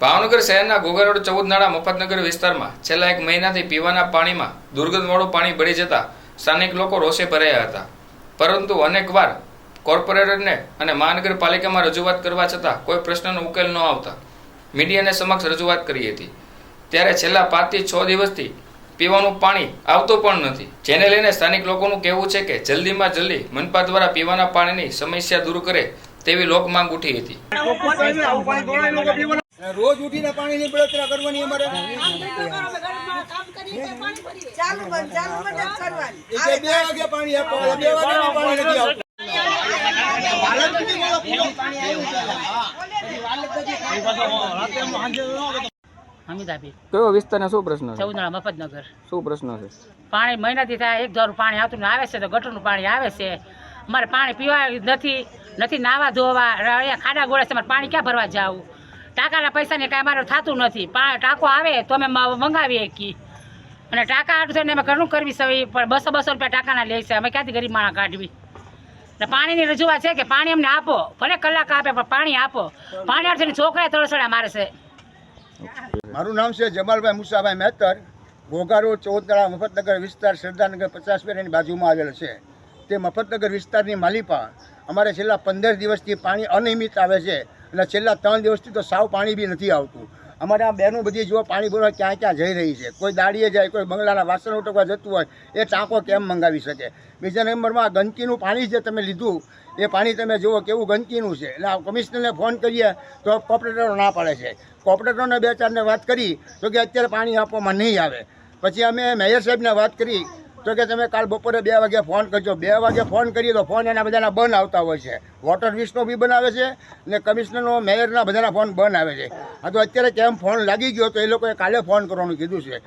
ભાવનગર શહેરના ઘોઘા ચૌદનાળા મફતનગર વિસ્તારમાં છેલ્લા એક મહિનાથી પીવાના પાણીમાં દુર્ગંધવાળું પાણી ભળી જતા સ્થાનિક લોકો રોષે ભરાયા હતા. પરંતુ અનેકવાર કોર્પોરેટરને અને મહાનગરપાલિકામાં રજૂઆત કરવા છતાં કોઈ પ્રશ્નનો ઉકેલ ન આવતા મીડિયાને સમક્ષ રજૂઆત કરી હતી. ત્યારે છેલ્લા પાંચથી છ દિવસથી પીવાનું પાણી આવતું પણ નથી. જેને લઈને સ્થાનિક લોકોનું કહેવું છે કે જલ્દીમાં જલ્દી મનપા દ્વારા પીવાના પાણીની સમસ્યા દૂર કરે તેવી લોક માંગ ઉઠી હતી. રોજ ઉઠીને પાણીની બળતરા કરવાની અમારે. બે વાગે પાણી આપો બે વાગે પાણી નથી આવતું. કયો વિસ્તારને શું પ્રશ્ન છે? ચૌદના મફતનગર. શું પ્રશ્ન છે? પાણી મહિનાથી થાય એક ધારું પાણી આવતું ને આવે છે તો ગટરનું પાણી આવે છે. અમારે પાણી પીવા નથી નથી નાવા ધોવા અહીંયા ખાડા ગોળે છે મારે પાણી ક્યાં ભરવા જાવું? ટાંકાના પૈસાને કાંઈ અમારે થતું નથી. ટાંકો આવે તો અમે મંગાવીએ કી. અને ટાંકા આટલું થઈને અમે ઘણું કરવી સવી પણ બસો બસો રૂપિયા ટાંકાના લે છે. અમે ક્યાંથી ગરીબ માણા કાઢવી? ને પાણીની રજૂઆત છે કે પાણી અમને આપો. ભલે કલાક આપે, પણ પાણી આપો. પાણી આપશે છોકરા તળસડા મારે છે મારું નામ છે જમાલભાઈ મુસાભાઈ મહેતર. ઘોઘારો ચૌદરા મફતનગર વિસ્તાર, સરદારનગર, પચાસ પેરાની બાજુમાં આવેલો છે. તે મફતનગર વિસ્તારની માલિપા. અમારે છેલ્લા પંદર દિવસથી પાણી અનિયમિત આવે છે. અને છેલ્લા ત્રણ દિવસથી તો સાવ પાણી બી નથી આવતું. અમારે આ બહેનો બધી જો પાણી ભરવા ક્યાં ક્યાં જઈ રહી છે. કોઈ દાડીએ જાય, કોઈ બંગલાના વાસણ ઉટકવા જતું હોય, એ ટાંકો કેમ મંગાવી શકે? બીજા નંબરમાં ગંદકીનું પાણી જે તમે લીધું, એ પાણી તમે જુઓ કેવું ગંદકીનું છે. એટલે કમિશનરને ફોન કરીએ તો કોર્પોરેટરો ના પાડે છે. કોર્પોરેટરોને બે ચારને વાત કરી તો કે અત્યારે પાણી આપવામાં નહીં આવે. પછી અમે મેયર સાહેબને વાત કરી તો કે તમે કાલ બપોરે બે વાગે ફોન કરજો. બે વાગે ફોન કરીએ તો ફોન એના બધાના બંધ આવતા હોય છે. વોટર વીસનો બી બનાવે છે ને કમિશનરનો મેયરના બધાના ફોન બંધ આવે છે. હા તો અત્યારે કેમ ફોન લાગી ગયો તો એ લોકોએ કાલે ફોન કરવાનું કીધું છે.